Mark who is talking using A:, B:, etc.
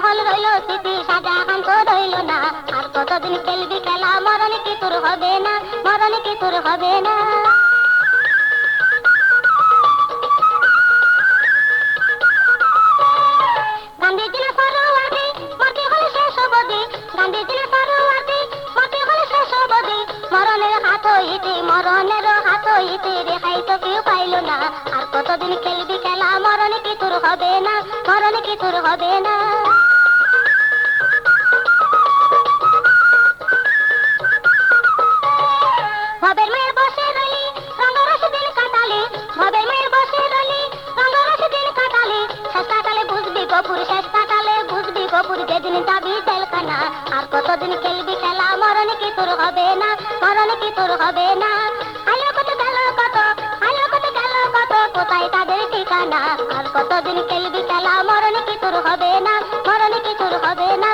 A: তাজমহল রইল স্মৃতি, সাজা তো রইল না। আর কতদিন খেলবি খেলা, মরণ কি তোর হবে না, মরণ কি তোর হবে না। হইতে রেহাই তো কেউ পাইল না। আর কতদিন খেলবি খেলা? মরণ কি তোর হবে না, মরণ কি তোর হবে না। কাটালি। শেষ কাটালে বুঝবি কপুর যেদিন যাবি তেলকানা আর কতদিন খেলবি খেলা? মরণ কি তোর হবে না, মরণ কি তোর হবে না। ঠিকানা আর কতদিন খেলবি খেলা? মরণে কি তোর হবে না? মরণে কি তোর হবে না?